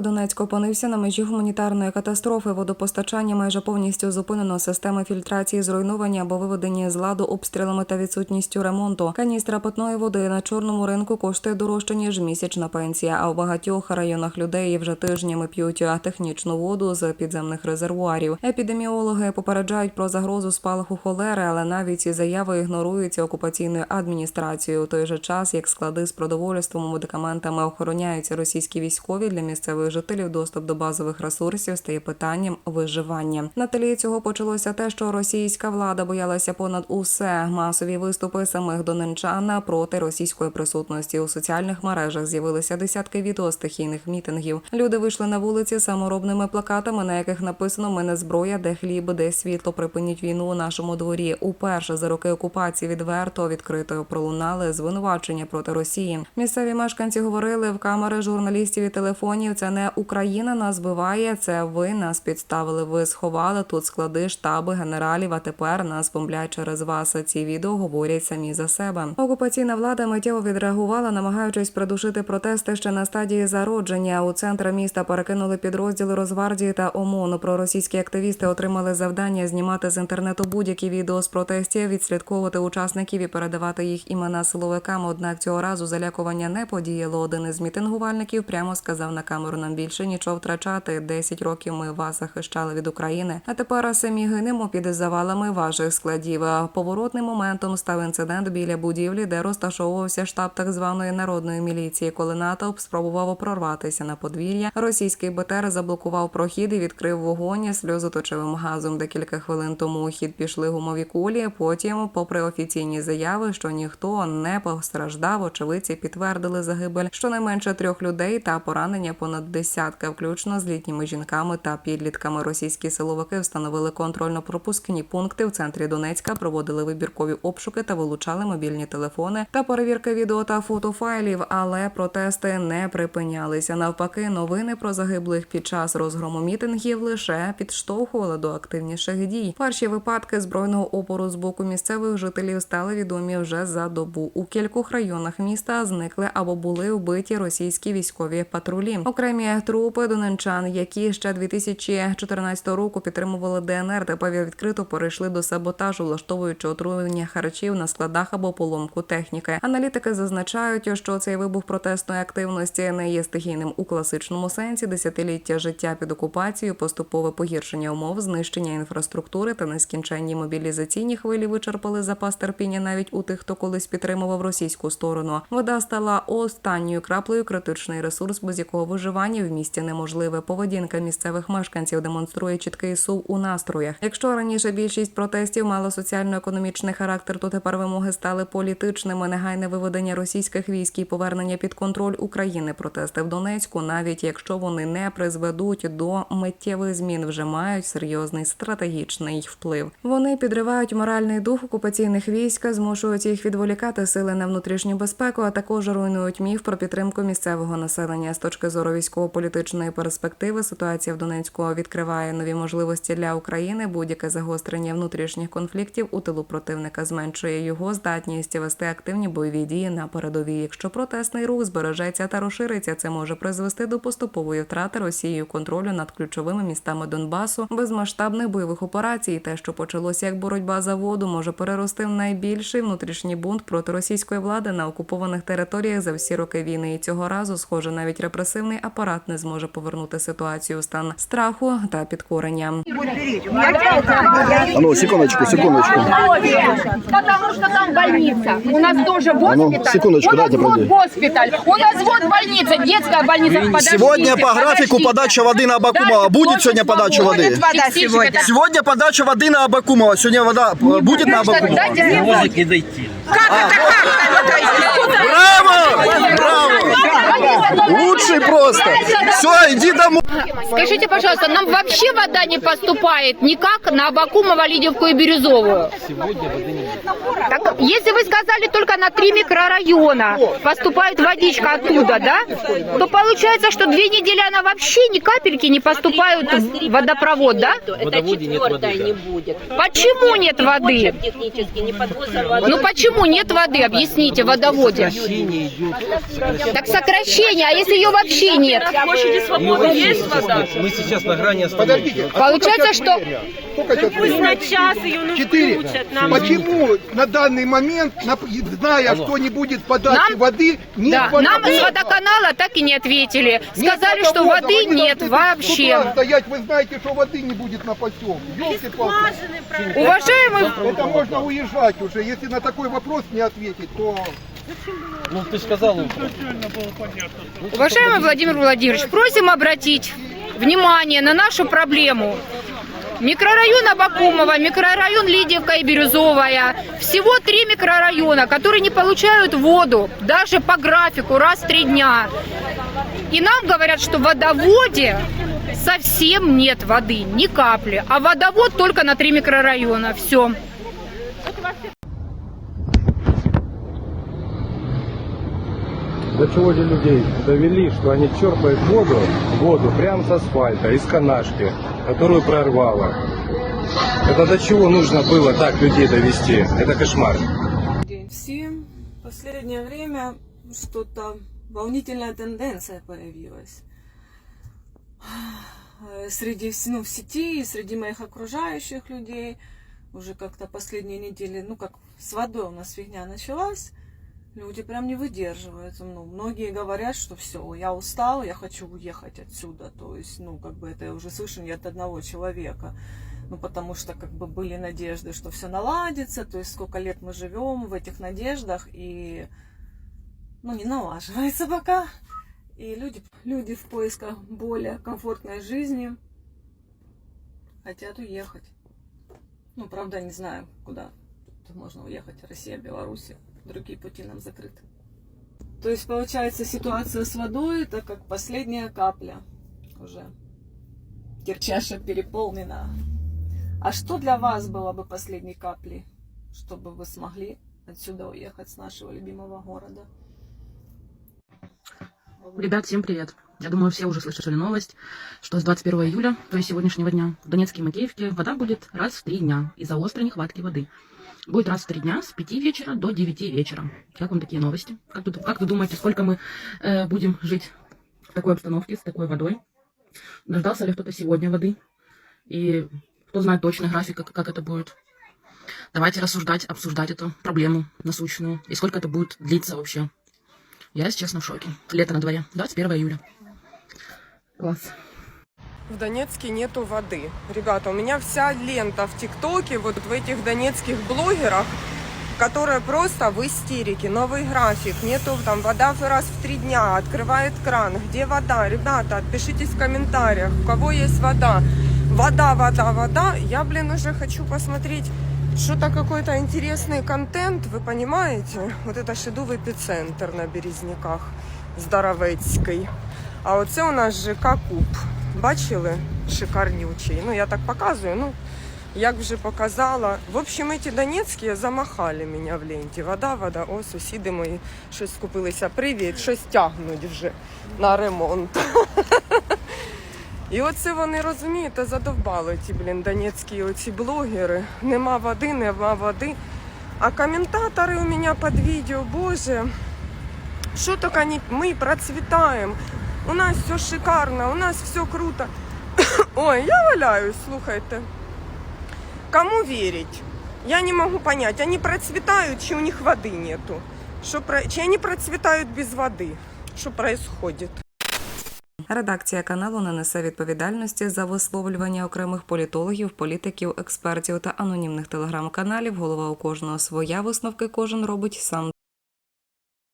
Донецьк опинився на межі гуманітарної катастрофи. Водопостачання майже повністю зупинено. Системи фільтрації зруйновані або виведені з ладу обстрілами та відсутністю ремонту. Каністра питної води на чорному ринку коштує дорожче ніж місячна пенсія. А в багатьох районах людей вже тижнями п'ють технічну воду з підземних резервуарів. Епідеміологи попереджають про загрозу спалаху холери, але навіть ці заяви ігноруються окупаційною адміністрацією. У той же час, як склади з продовольством медикаментами охороняються російські військові для місцевих жителів, доступ до базових ресурсів стає питанням виживання. На тлі цього почалося те, що російська влада боялася понад усе масові виступи самих донечан проти російської присутності у соціальних мережах. З'явилися десятки відео стихійних мітингів. Люди вийшли на вулиці саморобними плакатами, на яких написано Ми не зброя, де хліб, де світло. Припиніть війну у нашому дворі. Уперше за роки окупації відверто відкрито пролунали звинувачення проти Росії. Місцеві мешканці говорили в камери журналістів і телефонів. Це не Україна нас збиває. Це ви нас підставили. Ви сховали тут склади штаби генералів. А тепер нас бомблять через вас. Ці відео говорять самі за себе. Окупаційна влада миттєво відреагувала, намагаючись придушити протести ще на стадії зародження. У центр міста перекинули підрозділи Росгвардії та ОМОН. Проросійські активісти отримали завдання знімати з інтернету будь-які відео з протестів, відслідковувати учасників і передавати їх імена силовикам. Однак цього разу залякування не подіяло. Один із мітингувальників прямо сказав на камеру: нам більше нічого втрачати. Десять років ми вас захищали від України. А тепер самі гинемо під завалами ваших складів. Поворотним моментом став інцидент біля будівлі, де розташовувався штаб так званої народної міліції. Коли натовп спробував прорватися на подвір'я, російський БТР заблокував прохід і відкрив вогонь сльозоточивим газом. Декілька хвилин тому хід пішли гумові кулі. Потім, попри офіційні заяви, що ніхто не постраждав, очевидці підтвердили загибель щонайменше трьох людей та поранення понад десятка, включно з літніми жінками та підлітками. Російські силовики встановили контрольно-пропускні пункти в центрі Донецька, проводили вибіркові обшуки та вилучали мобільні телефони та перевірки відео та фотофайлів. Але протести не припинялися. Навпаки, новини про загиблих під час розгрому мітингів лише підштовхували до активніших дій. Перші випадки збройного опору з боку місцевих жителів стали відомі вже за добу. У кількох районах міста зникли або були вбиті російські військові патрулі. Окремі трупи донечан, які ще 2014 року підтримували ДНР, тепер відкрито перейшли до саботажу, влаштовуючи отруєння харчів на складах або поломку техніки. Аналітики зазначають, що цей вибух протестної активності не є стихійним у класичному сенсі. Десятиліття життя під окупацією, поступове погіршення умов, знищення інфраструктури та нескінченні мобілізаційні хвилі вичерпали запас терпіння навіть у тих, хто колись підтримував російську сторону. Вода стала останньою краплею критичний ресурс, без якого виживання в місті неможливе. Поведінка місцевих мешканців демонструє чіткий сув у настроях. Якщо раніше більшість протестів мала соціально-економічний характер, то тепер вимоги стали політичними. Негайне виведення російських військ і повернення під контроль України. Протести в Донецьку, навіть якщо вони не призведуть до миттєвих змін, вже мають серйозний стратегічний вплив. Вони підривають моральний дух окупаційних військ, змушують їх відволікати сили на внутрішню безпеку, а також руйнують міф про підтримку місцевого населення. З точки зору військово-політичної перспективи, ситуація в Донецьку відкриває нові можливості для України. Будь-яке загострення внутрішніх конфліктів у тилу противника зменшує його здатність вести активні бойові дії на передовій. Якщо протестний рух збережеться та розшириться, це може призвести до поступової втрати Росією контролю над ключовими містами Донбасу без масштабних бойових операцій. Те, що почалося як боротьба за воду, може перерости в найбільший внутрішній бунт проти російської влади на окупованих територіях за всі роки війни. І цього разу, схоже, навіть репресивний апарат не зможе повернути ситуацію в стан страху та підкорення. А ну, секундочку, секундочку. Потому что там больница. У нас тоже госпиталь. ну, секундочку, У нас дайте вот пройду. госпиталь. У нас вот больница, детская больница. Подождите, Сегодня по графику подождите. подача воды на Абакумова. Дальше Будет тоже сегодня подача свобода. воды? Будет вода сегодня. Сегодня подача воды на Абакумова. Сегодня вода э, будет на Абакумова? Дайте мне воду. Можете дойти. Как это, как это? Браво! Браво! Лучший просто. Все, иди домой. Скажите, пожалуйста, нам вообще вода не поступает никак на Абакумова, Лидевку и Бирюзовую? Так, если вы сказали только на три микрорайона поступает водичка оттуда, да? То получается, что две недели она вообще ни капельки не поступают в водопровод, да? Воды. да. не будет. Почему нет воды? Не воды. Ну почему нет воды, объясните, в водоводе? Так сокращение, а если ее вообще нет. На площади Мы, Свободы вообще есть сейчас вода? на- мы сейчас на грани. Подождите. а Получается, сколько что- время? Сколько сейчас Пусть время? на час ее ну Четыре. включат нам. Почему на данный момент, зная, что не будет подачи Нам- воды, нет Да, водопровода? нам из водоканала так и не ответили. Нет Сказали, что водопровода, воды нет должны с вообще. утра стоять, вы знаете, что воды не будет на поселке. Ёлки-палки. Уважаемый, Это можно уезжать уже. Если на такой вопрос не ответить, то... Ну, ты сказал уважаемый Владимир Владимирович, просим обратить внимание на нашу проблему. Микрорайон Абакумова, микрорайон Лидиевка и Бирюзовая. Всего три микрорайона, которые не получают воду даже по графику раз в три дня. И нам говорят, что в водоводе совсем нет воды, ни капли. А водовод только на три микрорайона. Все. До чего же людей довели, что они черпают воду, воду прямо с асфальта, из канашки, которую прорвало. Это до чего нужно было так людей довести? Это кошмар. день всем. В последнее время что-то волнительная тенденция появилась. Среди ну, в сети и среди моих окружающих людей уже как-то последние недели, ну как с водой у нас фигня началась, люди прям не выдерживают. Ну, многие говорят, что все, я устал, я хочу уехать отсюда. То есть, ну, как бы это я уже слышу не от одного человека. Ну, потому что как бы были надежды, что все наладится, то есть сколько лет мы живем в этих надеждах, и ну, не налаживается пока. И люди, люди в поисках более комфортной жизни хотят уехать. Ну, правда, не знаю, куда тут можно уехать. Россия, Беларусь, другие пути нам закрыты. То есть, получается, ситуация с водой это как последняя капля уже. Чаша переполнена. А что для вас было бы последней каплей, чтобы вы смогли отсюда уехать с нашего любимого города? Ребят, всем привет. Я думаю, все уже слышали новость, что с 21 июля, то есть сегодняшнего дня, в Донецке и Макеевке вода будет раз в три дня из-за острой нехватки воды. Будет раз в три дня с 5 вечера до 9 вечера. Как вам такие новости? Как вы, как вы думаете, сколько мы э, будем жить в такой обстановке, с такой водой? Дождался ли кто-то сегодня воды? И кто знает точный график, как, как это будет? Давайте рассуждать, обсуждать эту проблему насущную. И сколько это будет длиться вообще. Я, если честно, в шоке. Лето на дворе. 21 июля. Класс. В Донецке нету воды. Ребята, у меня вся лента в ТикТоке, вот в этих донецких блогерах, которые просто в истерике. Новый график, нету там вода раз в три дня, открывает кран. Где вода? Ребята, отпишитесь в комментариях, у кого есть вода. Вода, вода, вода. Я, блин, уже хочу посмотреть что-то какой-то интересный контент, вы понимаете? Вот это ж иду в епіцентр на Березняках Здоровецький. А оце у нас ЖК Куб. Бачили? Шикарнючий. Ну, я так показую, ну, як вже показала. В общем, эти донецькі замахали мене в ленті. Вода, вода. О, сусіди мої щось скупилися. Привіт, щось тягнуть вже на ремонт. І оце вони розумієте, задовбали ті, блін, донецькі оці блогери. Нема води, нема води. А коментатори у мене під відео, боже, що тільки не ми процвітаємо. У нас все шикарно, у нас все круто. Ой, я валяюсь, слухайте. Кому верить? Я не могу понять, они процветают, чи у них воды нету? Про- чи они процветают без воды? Что происходит? Редакція каналу не несе відповідальності за висловлювання окремих політологів, політиків, експертів та анонімних телеграм-каналів. Голова у кожного своя висновки кожен робить сам